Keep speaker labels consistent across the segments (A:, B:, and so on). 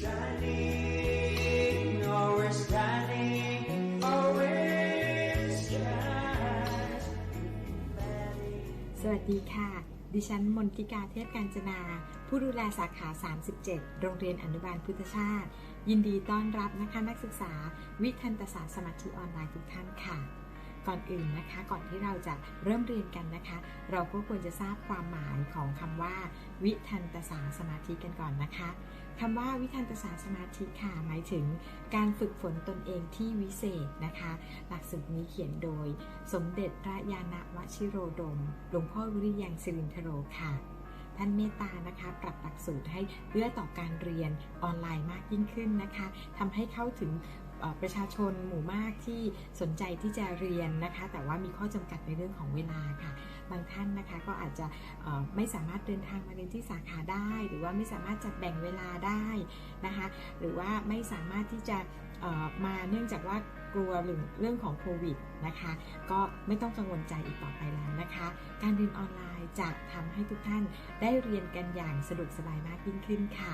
A: shining, always shining, always shine.
B: สวัสดีค่ะ ดิฉันมนติกาเทพการจนา ผู้ดูแลสาขา 37 โรงเรียนอนุบาลพุทธชาติ ยินดีต้อนรับนะคะนักศึกษา วิทันตศาสตร์สมาธิออนไลน์ทุกท่านค่ะก่อนอื่นนะคะก่อนที่เราจะเริ่มเรียนกันนะคะ เราก็ควรจะทราบความหมายของคำว่า วิทันตศาสตร์สมาธิกันก่อนนะคะ คำว่าวิทันตศาสตร์สมาธิค่ะหมายถึงการฝึกฝนตนเองที่วิเศษนะคะ หลักสูตรนี้เขียนโดย สมเด็จพระยาณวชิโรดมหลวงพ่อวิริยังสิรินทโรค่ะท่านเมตตานะคะ ปรับหลักสูตรให้เอื้อต่อการเรียนออนไลน์มากยิ่งขึ้นนะคะทำให้เข้าถึง ประชาชนหมู่มากที่สนใจที่จะเรียนนะคะ แต่ว่ามีข้อจำกัดในเรื่องของเวลาค่ะ บางท่านนะคะก็อาจจะไม่สามารถเดินทางมาเรียนที่สาขาได้ หรือว่าไม่สามารถจัดแบ่งเวลาได้นะคะ หรือว่าไม่สามารถที่จะมาเนื่องจากว่ากลัวเรื่องของโควิดนะคะ ก็ไม่ต้องกังวลใจอีกต่อไปแล้วนะคะ การเรียนออนไลน์จะทำให้ทุกท่านได้เรียนกันอย่างสะดวกสบายมากยิ่งขึ้นค่ะ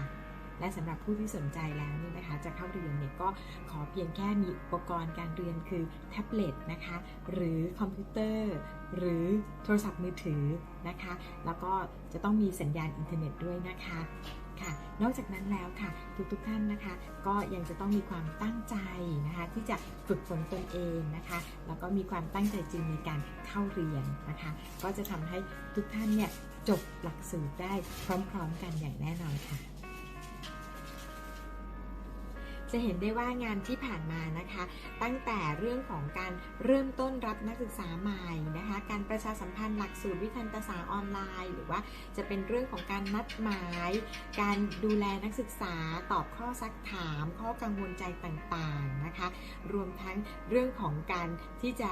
B: และสำหรับผู้ที่สนใจแล้วนี่นะคะ จะเข้าเรียนเนี่ยก็ขอเพียงแค่มีอุปกรณ์การเรียนคือแท็บเล็ตนะคะหรือคอมพิวเตอร์ หรือโทรศัพท์มือถือนะคะ แล้วก็จะต้องมีสัญญาณอินเทอร์เน็ตด้วยนะคะค่ะนอกจากนั้นแล้วค่ะทุกๆท่านนะคะ ก็ยังจะต้องมีความตั้งใจนะคะ ที่จะฝึกฝนตนเองนะคะ แล้วก็มีความตั้งใจจริงในการเข้าเรียนนะคะ ก็จะทำให้ทุกท่านเนี่ยจบหลักสูตรได้พร้อมๆกันอย่างแน่นอนค่ะ จะเห็นได้ว่างานที่ผ่านมานะคะ ตั้งแต่เรื่องของการเริ่มต้นรับนักศึกษาใหม่นะคะ การประชาสัมพันธ์หลักสูตรวิทันตศาสตร์ออนไลน์ หรือว่าจะเป็นเรื่องของการนัดหมาย การดูแลนักศึกษาตอบข้อซักถาม ข้อกังวลใจต่างๆนะคะ รวมทั้งเรื่องของการที่จะ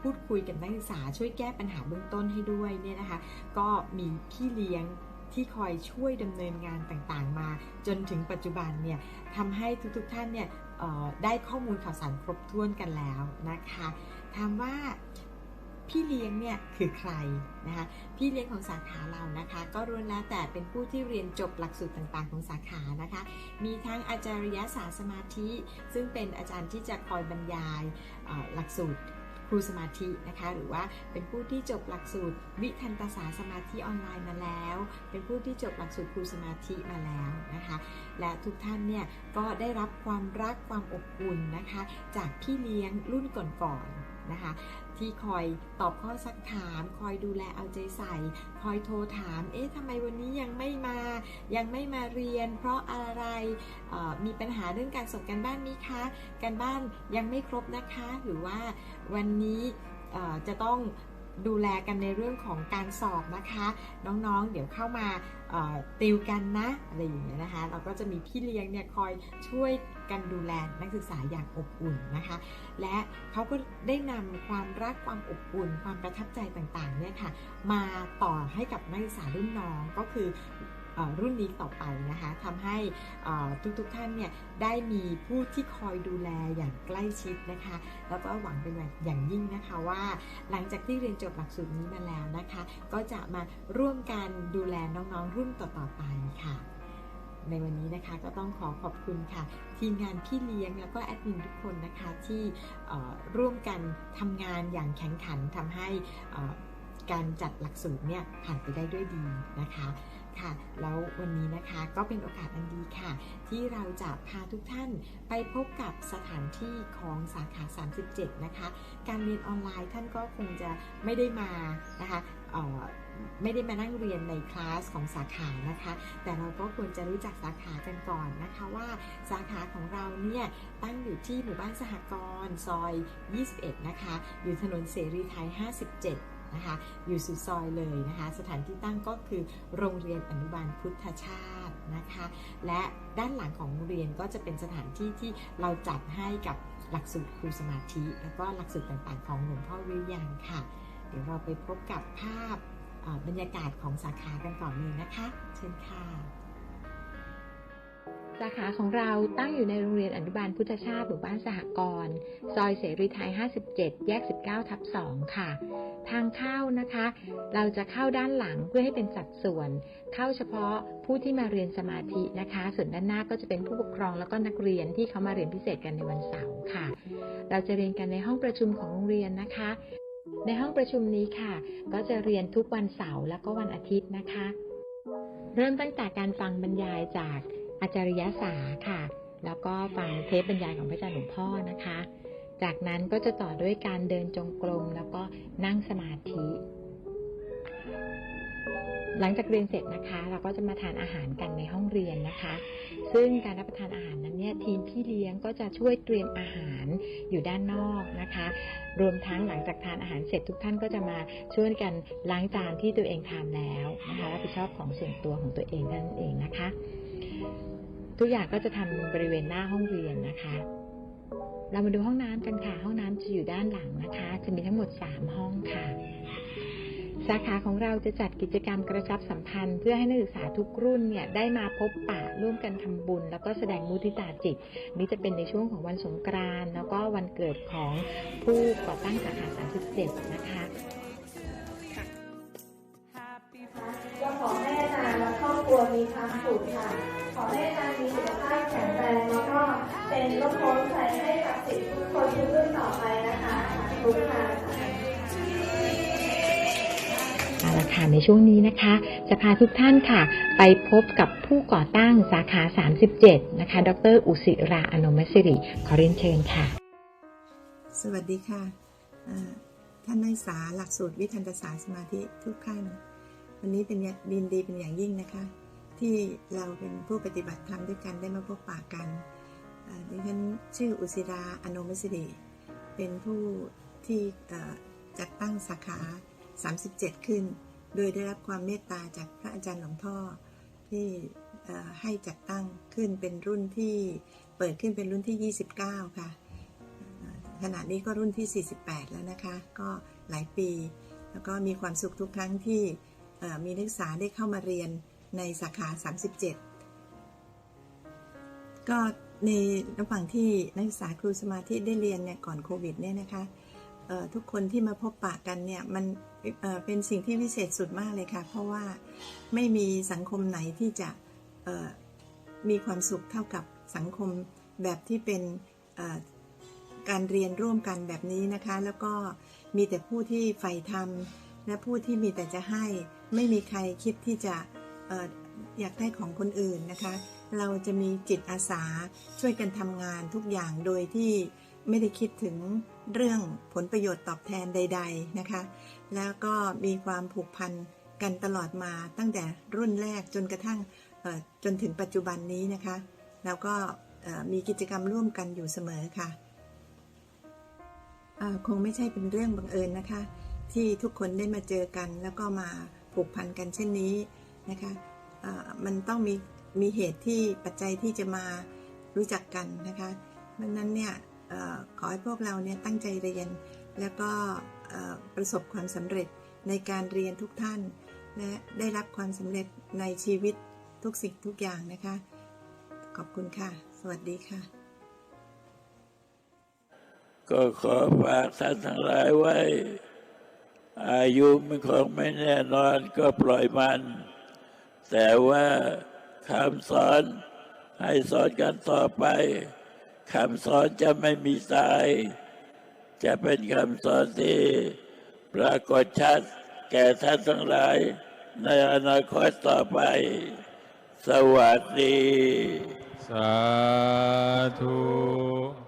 B: พูดคุยกับนักศึกษาช่วยแก้ปัญหาเบื้องต้นให้ด้วยเนี่ยนะคะ ก็มีพี่เลี้ยง ที่คอยช่วยดำเนินงานต่างๆ มา จนถึงปัจจุบันเนี่ยทำให้ทุกๆท่านเนี่ยได้ข้อมูลข่าวสารครบถ้วนกันแล้วนะคะถามว่าพี่เลี้ยงเนี่ยคือใครนะคะพี่เลี้ยงของสาขาเรานะคะ ก็ล้วนแล้วแต่เป็นผู้ที่เรียนจบหลักสูตรต่างๆ ของสาขานะคะ มีทั้งอาจารยศาสตร์สมาธิ ซึ่งเป็นอาจารย์ที่จะคอยบรรยายหลักสูตร ครูสมาธินะคะ หรือว่าเป็นผู้ที่จบหลักสูตรวิทันตศาสตร์สมาธิออนไลน์มาแล้ว เป็นผู้ที่จบหลักสูตรครูสมาธิมาแล้วนะคะ และทุกท่านเนี่ยก็ได้รับความรักความอบอุ่นนะคะ จากพี่เลี้ยงรุ่นก่อนๆ นะคะ ที่คอยตอบข้อสักถาม คอยดูแลเอาใจใส่ คอยโทรถาม เอ๊ะทำไมวันนี้ยังไม่มา ยังไม่มาเรียน เพราะอะไรมีปัญหาเรื่องการส่งกันบ้านมีคะการบ้านยังไม่ครบนะคะ หรือว่าวันนี้จะต้อง ดูแลกันในเรื่องของการสอบนะคะ น้องๆ เดี๋ยวเข้ามาเติวกันนะอะไรอย่างเงี้ยนะคะ เราก็จะมีพี่เลี้ยงเนี่ยคอยช่วยกันดูแลนักศึกษาอย่างอบอุ่นนะคะ และเขาก็ได้นำความรักความอบอุ่น ความประทับใจต่างๆเนี่ยค่ะ มาต่อให้กับนักศึกษารุ่นน้องก็คือ รุ่นนี้ต่อไปนะคะทำให้เอ่อทุกๆท่านเนี่ยได้มีผู้ที่คอยดูแลอย่างใกล้ชิดนะคะ แล้วก็หวังเป็นอย่างยิ่งนะคะว่า หลังจากที่เรียนจบหลักสูตรนี้มาแล้วนะคะ ก็จะมาร่วมกันดูแลน้องๆรุ่นต่อๆไปค่ะในวันนี้นะคะก็ต้องขอขอบคุณค่ะ ทีมงานพี่เลี้ยงแล้วก็แอดมินทุกคนนะคะที่ร่วมกันทำงานอย่างแข็งขันทำให้การจัดหลักสูตรเนี่ยผ่านไปได้ด้วยดีนะคะ ค่ะ แล้ววันนี้นะคะก็เป็นโอกาสอันดีค่ะ ที่เราจะพาทุกท่านไปพบกับสถานที่ของสาขา 37 นะคะ การเรียนออนไลน์ท่านก็คงจะไม่ได้มานะคะไม่ได้มานั่งเรียนในคลาสของสาขานะคะ แต่เราก็ควรจะรู้จักสาขากันก่อนนะคะว่าสาขาของเราเนี่ยตั้งอยู่ที่หมู่บ้านสหกรณ์ซอย 21 นะคะ อยู่ถนนเสรีไทย 57 นะคะอยู่สุดซอยเลยนะคะสถานที่ตั้งก็คือโรงเรียนอนุบาลพุทธชาตินะคะและด้านหลังของโรงเรียนก็จะเป็นสถานที่ที่เราจัดให้กับหลักสูตรครูสมาธิ แล้วก็หลักสูตรต่างๆ ของหลวงพ่อวิริยังค่ะ เดี๋ยวเราไปพบกับภาพบรรยากาศของสาขากันก่อนเลยนะคะ เชิญค่ะสาขาของเราตั้งอยู่ในโรงเรียนอนุบาลพุทธชาติหมู่บ้านสหกรณ์ซอยเสรีไทย 57 แยก 19 ทับ 2 ค่ะ ทา
C: งเข้านะคะ เราจะเข้าด้านหลังเพื่อให้เป็นสัดส่วน เข้าเฉพาะผู้ที่มาเรียนสมาธินะคะ ส่วนด้านหน้าก็จะเป็นผู้ปกครองแล้วก็นักเรียนที่เขามาเรียนพิเศษกันในวันเสาร์ค่ะ เราจะเรียนกันในห้องประชุมของโรงเรียนนะคะ ในห้องประชุมนี้ค่ะ ก็จะเรียนทุกวันเสาร์แล้วก็วันอาทิตย์นะคะ เริ่มตั้งแต่การฟังบรรยายจากอาจารยสาค่ะ แล้วก็ฟังเทปบรรยายของพระอาจารย์หลวงพ่อนะคะ จากนั้นก็จะต่อด้วยการเดินจงกรมแล้วก็นั่งสมาธิ หลังจากเรียนเสร็จนะคะ เราก็จะมาทานอาหารกันในห้องเรียนนะคะ ซึ่งการรับประทานอาหารนั้นเนี่ยทีมพี่เลี้ยงก็จะช่วยเตรียมอาหารอยู่ด้านนอกนะคะ รวมทั้งหลังจากทานอาหารเสร็จทุกท่านก็จะมาช่วยกันล้างจานที่ตัวเองทานแล้วนะคะรับผิดชอบของส่วนตัวของตัวเองนั่นเองนะคะ ทุกอย่างก็จะทำบริเวณหน้าห้องเรียนนะคะ เรามาดูห้องน้ำกันค่ะ ห้องน้ำจะอยู่ด้านหลังนะคะ จะมีทั้งหมด 3 ห้องค่ะ สาขาของเราจะจัดกิจกรรมกระชับสัมพันธ์ เพื่อให้นักศึกษาทุกรุ่นเนี่ยได้มาพบปะร่วมกันทำบุญ แล้วก็แสดงมุทิตาจิต นี่จะเป็นในช่วงของวันสงกรานต์แล้วก็วันเกิดของผู้ก่อตั้งสาขา 37 นะคะ
D: ก็ขอให้อาจารย์และครอบครัวมีความสุขค่ะ ขอให้อาจารย์มีสุขภาพแข็งแรงแล้วก็ เป็นร่มโพล่มใสให้กับสิทธิ์ทุกคนทุกรุ่นต่อไปนะคะทุกท่าน
C: เอาละค่ะในช่วงนี้นะคะ จะพาทุกท่านค่ะ ไปพบกับผู้ก่อตั้งสาขา 37 นะคะ ดร อุสิราอนมสิริ ขอเรียนเชิญค่ะ
E: สวัสดีค่ะเอ่อท่านนักศึกษาหลักสูตรวิทันตศาสตร์สมาธิทุกท่าน วันนี้เป็นอย่างดินดีเป็นอย่างยิ่งนะคะ ที่เราเป็นผู้ปฏิบัติธรรมด้วยกันได้มาพบปะกันเอ่อ ดิฉันชื่ออุสิราอนมสิริเป็นผู้ที่จัดตั้งสาขา 37 ขึ้น โดยได้รับความเมตตาจากพระอาจารย์หลวงพ่อที่ให้จัดตั้งขึ้นเป็นรุ่นที่เปิดขึ้นเป็นรุ่นที่ 29 ค่ะ ขณะนี้ก็รุ่นที่ 48 แล้วนะคะ ก็หลายปี แล้วก็มีความสุขทุกครั้งที่มีนักศึกษาได้เข้ามาเรียนในสาขา 37 ก็ ในระหว่างที่นักศึกษาครูสมาธิได้เรียนเนี่ยก่อนโควิดเนี่ยนะคะทุกคนที่มาพบปะกันเนี่ยมันเเป็นสิ่งที่วิเศษสุดมากเลยค่ะ เพราะว่าไม่มีสังคมไหนที่จะมีความสุขเท่ากับสังคมแบบที่เป็นการเรียนร่วมกันแบบนี้นะคะ แล้วก็มีแต่ผู้ที่ใฝ่ธรรม และผู้ที่มีแต่จะให้ ไม่มีใครคิดที่จะ อยากได้ของคนอื่นนะคะ เราจะมีจิตอาสาช่วยกันทำงานทุกอย่างโดยที่ไม่ได้คิดถึงเรื่องผลประโยชน์ตอบแทนใด ๆนะคะ แล้วก็มีความผูกพันกันตลอดมาตั้งแต่รุ่นแรกจนกระทั่งจนถึงปัจจุบันนี้นะคะ แล้วก็มีกิจกรรมร่วมกันอยู่เสมอค่ะอ่าคงไม่ใช่เป็นเรื่องบังเอิญนะคะ ที่ทุกคนได้มาเจอกันแล้วก็มาผูกพันกันเช่นนี้นะคะ มันต้องมีมีเหตุที่ปัจจัยที่จะมารู้จักกันนะคะดังนั้นเนี่ยอขอให้พวกเราเนี่ยตั้งใจเรียน แล้วก็ประสบความสำเร็จในการเรียนทุกท่าน และได้รับความสำเร็จในชีวิตทุกสิ่งทุกอย่างนะคะ ขอบคุณค่ะ สวัสดีค่ะ
F: ก็ขอฝากท่านทั้งหลายไว้ อายุมันคงไม่แน่นอนก็ปล่อยมัน แต่ว่าคำสอนให้สอนกันต่อไปคำสอนจะไม่มีตาย จะเป็นคำสอนที่ปรากฏชัดแก่ท่านทั้งหลาย ในอนาคตต่อไป สวัสดี
G: สาธุ